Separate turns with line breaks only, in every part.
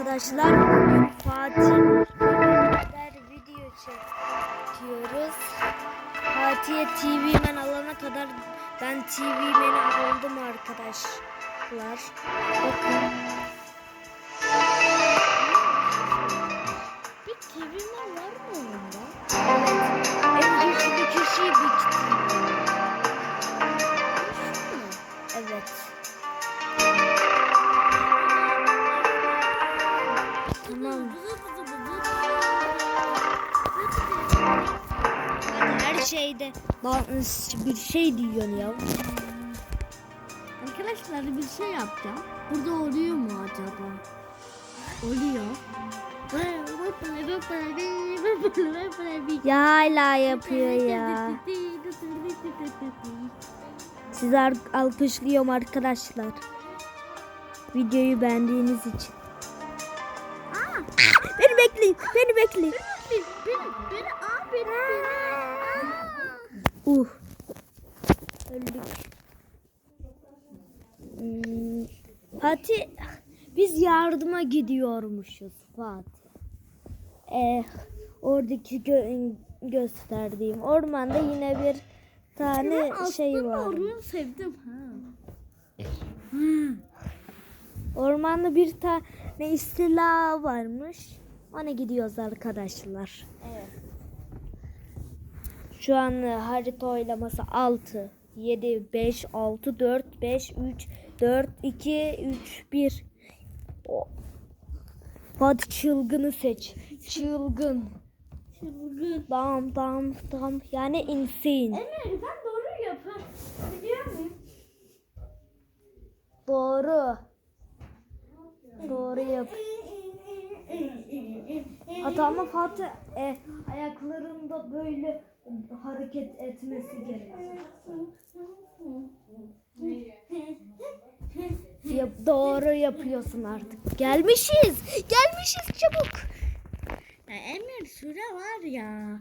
arkadaşlar. Bugün Fatih beraber video çekiyoruz. Fatih'e TV Men alana kadar ben TV Men'i aldım arkadaşlar. Bakın. Şeyde lan bir şey diyorsun ya.
Arkadaşlar bir şey yapacağım. Burada oluyor mu acaba? Oluyor.
Ya hala yapıyor ya. Sizi alkışlıyorum arkadaşlar. Videoyu beğendiğiniz için. Beni bekleyin, beni bekleyin.
Beni, beni, aa beni, beni.
Uh. Öldük. Hmm, Fatih, biz yardıma gidiyormuşuz Fatih. Eh, oradaki gö- gösterdiğim ormanda yine bir tane şey var.
Ormanı sevdim ha.
Ormanda bir tane istila varmış. Ona gidiyoruz arkadaşlar.
Evet.
Şu an e, harita oylaması 6, 7, 5, 6, 4, 5, 3, 4, 2, 3, 1. O. Hadi çılgını seç. Çılgın.
Çılgın.
Dam dam dam. Yani insane.
Emre ben doğru yapar. Biliyor muyum?
Doğru. Doğru yap. Ama Fatih e, ayaklarında böyle hareket etmesi gerekiyor. Yap, doğru yapıyorsun artık. Gelmişiz. Gelmişiz çabuk.
Ya Emir süre var ya.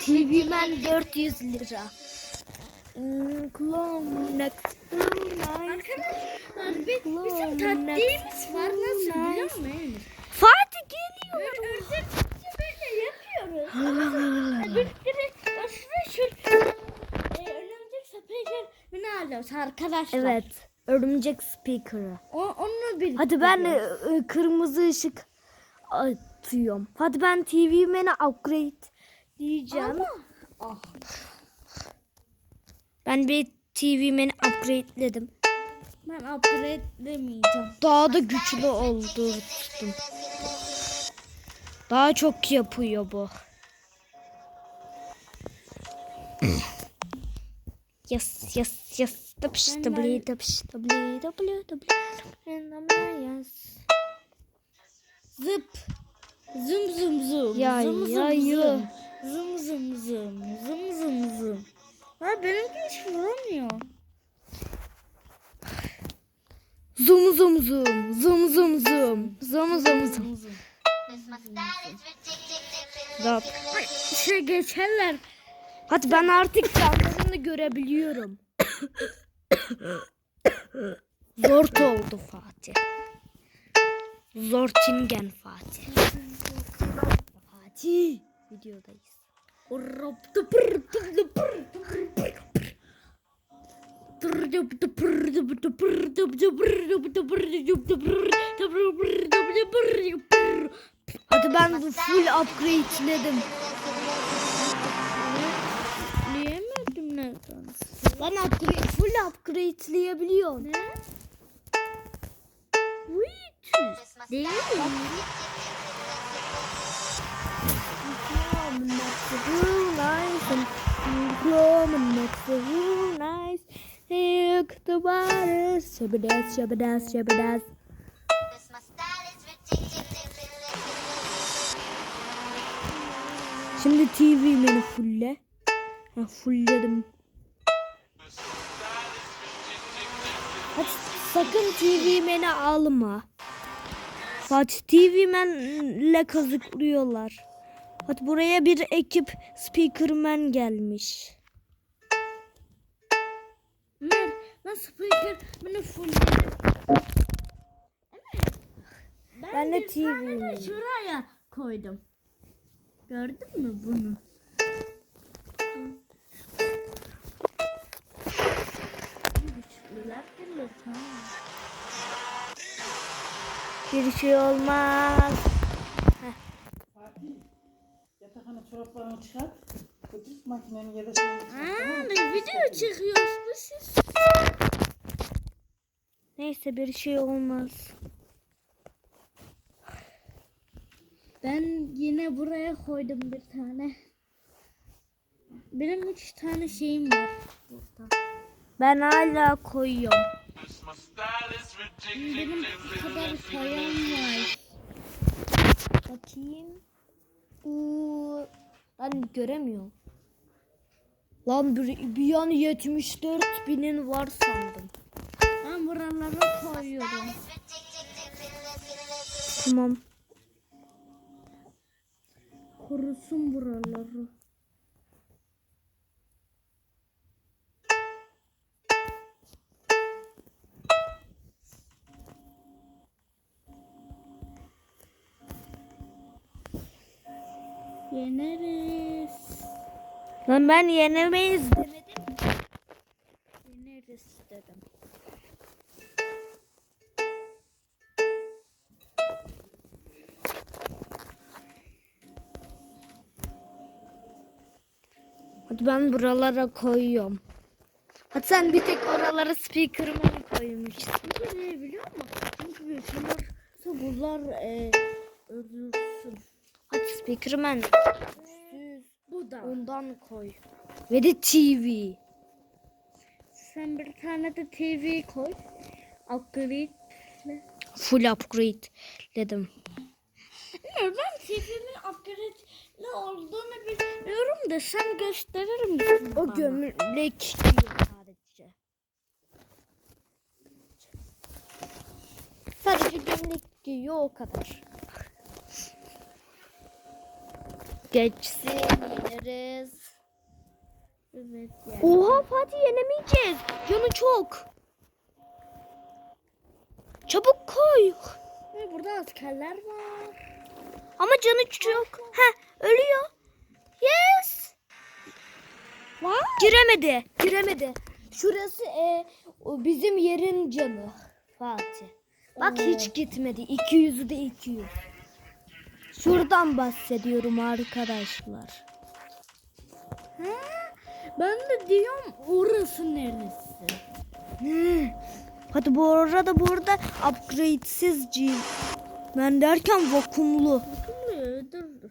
TV Man 400 lira.
Bizim taktiğimiz var nasıl biliyor musun?
Fatih geliyor.
Ördekçe böyle yapıyoruz. Bir bir Örümcek speaker alıyoruz arkadaşlar?
Evet. Örümcek speaker'ı.
Onu bir.
Hadi ben e, e, kırmızı ışık atıyorum. Hadi ben TV Man'e upgrade diyeceğim.
Ah.
Ben bir TV Man'i upgrade'ledim.
Ben upgrade demeyeceğim.
Daha da güçlü oldurttum. Daha çok yapıyor bu. yes yes yes. Tıpış tıbli tıpış tıbli tıbli tıbli. Yes.
Zıp. Zım zım zım.
Ya,
zım,
ya,
zım,
ya.
Zım zım zım. Zım zım zım. Ha benimki hiç vuramıyor.
Zoom zoom zoom. Zoom zoom zoom. Zoom zoom zoom. Zap.
Şey geçerler.
Hadi ben artık canlarını görebiliyorum. Zort oldu Fatih. Zortingen Fatih. Fatih. Videodayız. Hadi ben bu full upgrade'ledim.
Diyemedim neden.
Ben upgrade, full upgrade'leyebiliyorum.
Ne? Wait. Değil.
Shabadas, shabadas, shabadas. Şimdi TV beni fulle. Ha, fullledim. Hadi sakın TV beni alma. Fatih TV Man'le kazıklıyorlar. Hadi buraya bir ekip Speakerman gelmiş.
Ömer, ben speaker beni full.
Tane
de
mi?
şuraya koydum. Gördün mü bunu?
Bir şey olmaz.
Yatakhanı çoraplarını çıkart. Götür makinenin çıkart. tamam
Aa, ne video çekiyorsunuz siz?
Neyse bir şey olmaz.
Ben yine buraya koydum bir tane. Benim üç tane şeyim var burada.
Ben hala koyuyorum.
Benim bu kadar param var.
Bakayım. Uuu, ben göremiyorum. Lan bir, bir an 74 binin var sandım.
Ben buralara koyuyorum.
Tamam.
Kurusun buraları. Yeneriz.
Lan ben yenemeyiz demedim.
Yeneriz dedim.
Hadi ben buralara koyuyorum. Hadi sen bir tek oralara speaker'ımı koymuşsun.
Çünkü ne biliyor musun? Çünkü yaşanırsa bunlar e, ölürsün.
Hadi speaker'ımı
Bu da.
ondan koy. Ve de TV.
Sen bir tane de TV koy. Upgrade.
Full upgrade dedim.
Bilmiyorum ben TV'nin upgrade ne olduğunu bilmiyorum da sen gösterir misin
O
bana?
gömlek giyiyor sadece. Sadece gömlek giyiyor o kadar. Geçsin yeneriz.
Evet yani.
Oha Fatih yenemeyeceğiz. Canı çok. Çabuk koy.
Burada askerler var.
Ama canı çok. Ha ölüyor. Yes. Giremedi. Giremedi. Şurası e, bizim yerin canı. Fatih. Bak hiç gitmedi. 200'ü de 200. Şuradan bahsediyorum arkadaşlar.
Ha? Ben de diyorum orası neresi?
Ne? Hadi bu arada burada upgrade'siz cim. Ben derken vakumlu.
Bakın dur dur.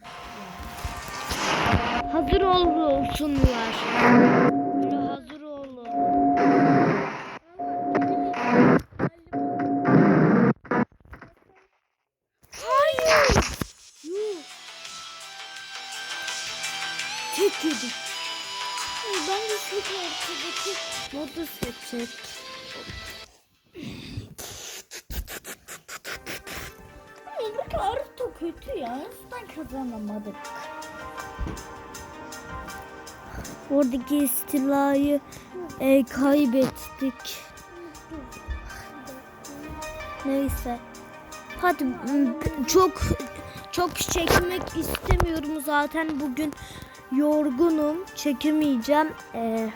Hazır olsunlar.
Seçecek. Bu Naruto kötü ya. Nasıl kazanamadık?
Oradaki istilayı e, kaybettik. Neyse. Hadi çok çok çekmek istemiyorum zaten bugün yorgunum. Çekemeyeceğim. E,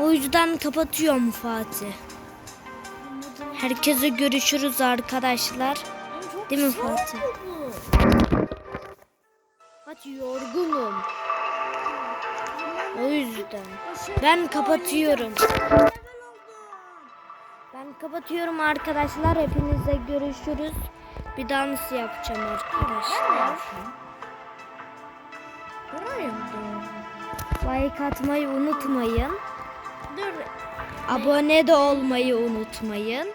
o yüzden kapatıyorum Fatih. Herkese görüşürüz arkadaşlar. Değil mi Fatih? Fatih yorgunum. O yüzden. Ben kapatıyorum. Ben kapatıyorum arkadaşlar. Hepinize görüşürüz. Bir dans yapacağım arkadaşlar. Like atmayı unutmayın.
Dur.
Abone de olmayı unutmayın.